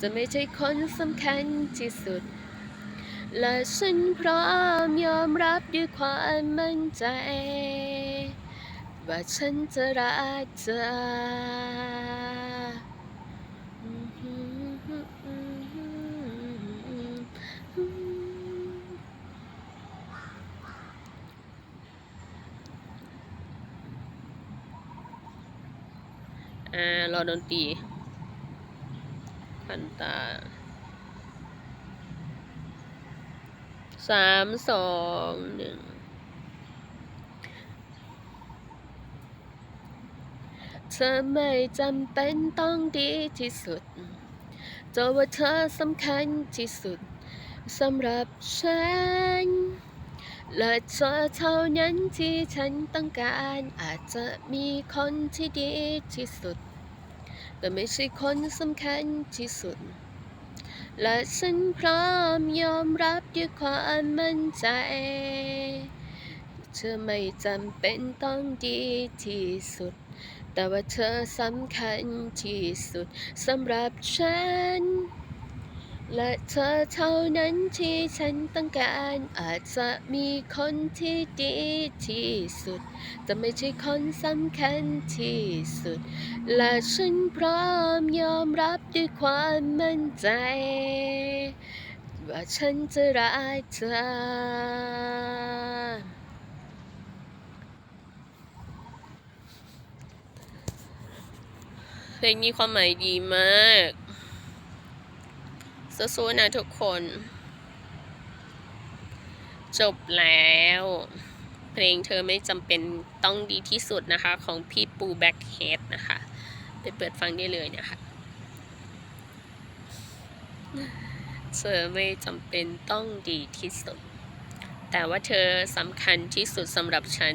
จะไม่ใช่คนสำคัญที่สุด และฉันพร้อมยอมรับด้วยความมั่นใจ ว่าฉันจะรักเธออ่ารอดนตรี พันตาสามสองหนึ่งเธอไม่จำเป็นต้องดีที่สุดแต่ว่าเธอสำคัญที่สุดสำหรับฉัน และเธอเท่านั้นที่ฉันต้องการ อาจจะมีคนที่ดีที่สุด แต่ไม่ใช่คนสำคัญที่สุด และฉันพร้อมยอมรับด้วยความมั่นใจ เธอไม่จำเป็นต้องดีที่สุด แต่ว่าเธอสำคัญที่สุดสำหรับฉัน และเธอเท่านั้นที่ฉันต้องการ อาจจะมีคนที่ดีที่สุด แต่ไม่ใช่คนสำคัญที่สุด และฉันพร้อมยอมรับด้วยความมั่นใจ ว่าฉันจะรักเธอ เพลงนี้ความหมายดีมาก สู้ๆนะทุกคน จบแล้ว เพลงเธอไม่จำเป็นต้องดีที่สุดนะคะ ของพี่ปูแบ็คเฮดนะคะ ไปเปิดฟังได้เลยนะคะเธอไม่จำเป็นต้องดีที่สุด แต่ว่าเธอสำคัญที่สุดสำหรับฉัน